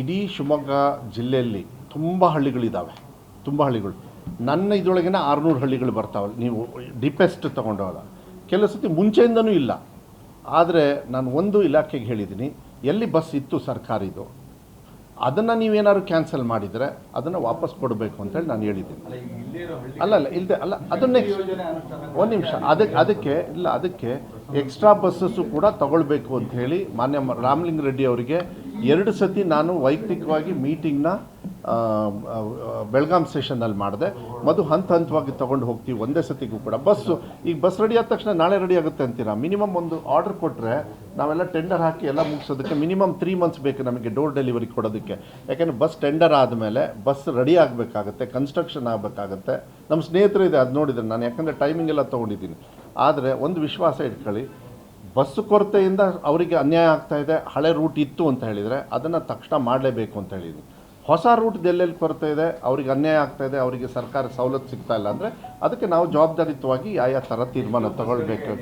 ಇಡೀ ಶಿವಮೊಗ್ಗ ಜಿಲ್ಲೆಯಲ್ಲಿ ತುಂಬ ಹಳ್ಳಿಗಳಿದ್ದಾವೆ ತುಂಬ ಹಳ್ಳಿಗಳು. ನನ್ನ ಇದರೊಳಗಿನ ಆರುನೂರು ಹಳ್ಳಿಗಳು ಬರ್ತಾವೆ ನೀವು ಡಿಪೆಸ್ಟ್ ತೊಗೊಂಡೋದ. ಕೆಲವು ಸತಿ ಮುಂಚೆಯಿಂದನೂ ಇಲ್ಲ. ಆದರೆ ನಾನು ಒಂದು ಇಲಾಖೆಗೆ ಹೇಳಿದ್ದೀನಿ ಎಲ್ಲಿ ಬಸ್ ಇತ್ತು ಸರ್ಕಾರಿದು ಅದನ್ನು ನೀವೇನಾದ್ರು ಕ್ಯಾನ್ಸಲ್ ಮಾಡಿದರೆ ಅದನ್ನು ವಾಪಸ್ ಕೊಡಬೇಕು ಅಂತೇಳಿ ನಾನು ಹೇಳಿದ್ದೀನಿ. ಅಲ್ಲ ಅಲ್ಲ ಇಲ್ಲದೆ ಅಲ್ಲ ಅದನ್ನೇ ಒಂದು ನಿಮಿಷ ಅದಕ್ಕೆ ಅದಕ್ಕೆ ಇಲ್ಲ ಅದಕ್ಕೆ ಎಕ್ಸ್ಟ್ರಾ ಬಸ್ಸಸ್ಸು ಕೂಡ ತಗೊಳ್ಬೇಕು ಅಂತ ಹೇಳಿ ಮಾನ್ಯ ರಾಮಲಿಂಗ ರೆಡ್ಡಿ ಅವರಿಗೆ ಎರಡು ಸತಿ ನಾನು ವೈಯಕ್ತಿಕವಾಗಿ ಮೀಟಿಂಗ್ನ ಬೆಳಗಾಂ ಸೆಷನ್ನಲ್ಲಿ ಮಾಡಿದೆ. ಮದು ಹಂತ ಹಂತವಾಗಿ ತೊಗೊಂಡು ಹೋಗ್ತೀವಿ. ಒಂದೇ ಸತಿಗೂ ಕೂಡ. ಬಸ್ಸು, ಈಗ ಬಸ್ ರೆಡಿ ಆದ ತಕ್ಷಣ ನಾಳೆ ರೆಡಿ ಆಗುತ್ತೆ ಅಂತೀರಾ? ಮಿನಿಮಮ್ ಒಂದು ಆರ್ಡರ್ ಕೊಟ್ಟರೆ ನಾವೆಲ್ಲ ಟೆಂಡರ್ ಹಾಕಿ ಎಲ್ಲ ಮುಗಿಸೋದಕ್ಕೆ ಮಿನಿಮಮ್ ತ್ರೀ ಮಂತ್ಸ್ ಬೇಕು ನಮಗೆ ಡೋರ್ ಡೆಲಿವರಿ ಕೊಡೋದಕ್ಕೆ. ಯಾಕೆಂದರೆ ಬಸ್ ಟೆಂಡರ್ ಆದಮೇಲೆ ಬಸ್ ರೆಡಿ ಆಗಬೇಕಾಗುತ್ತೆ, ಕನ್ಸ್ಟ್ರಕ್ಷನ್ ಆಗಬೇಕಾಗತ್ತೆ. ನಮ್ಮ ಸ್ನೇಹಿತರು ಇದೆ ಅದು ನೋಡಿದ್ರೆ ನಾನು ಯಾಕಂದರೆ ಟೈಮಿಂಗ್ ಎಲ್ಲ ತೊಗೊಂಡಿದ್ದೀನಿ. ಆದರೆ ಒಂದು ವಿಶ್ವಾಸ ಇಟ್ಕೊಳ್ಳಿ ಬಸ್ಸು ಕೊರತೆಯಿಂದ ಅವರಿಗೆ ಅನ್ಯಾಯ ಆಗ್ತಾ ಇದೆ, ಹಳೆ ರೂಟ್ ಇತ್ತು ಅಂತ ಹೇಳಿದರೆ ಅದನ್ನು ತಕ್ಷಣ ಮಾಡಲೇಬೇಕು ಅಂತ ಹೇಳಿದ್ದೀನಿ ಹೊಸ ರೂಟ್ ಎಲ್ಲೆಲ್ಲಿ ಕೊರತೆ ಇದೆ, ಅವ್ರಿಗೆ ಅನ್ಯಾಯ ಆಗ್ತಾ ಇದೆ, ಅವರಿಗೆ ಸರ್ಕಾರ ಸವಲತ್ತು ಸಿಗ್ತಾ ಇಲ್ಲ ಅಂದರೆ ಅದಕ್ಕೆ ನಾವು ಜವಾಬ್ದಾರಿಯುತವಾಗಿ ಯಾವ ಥರ ತೀರ್ಮಾನ ತಗೊಳ್ಬೇಕು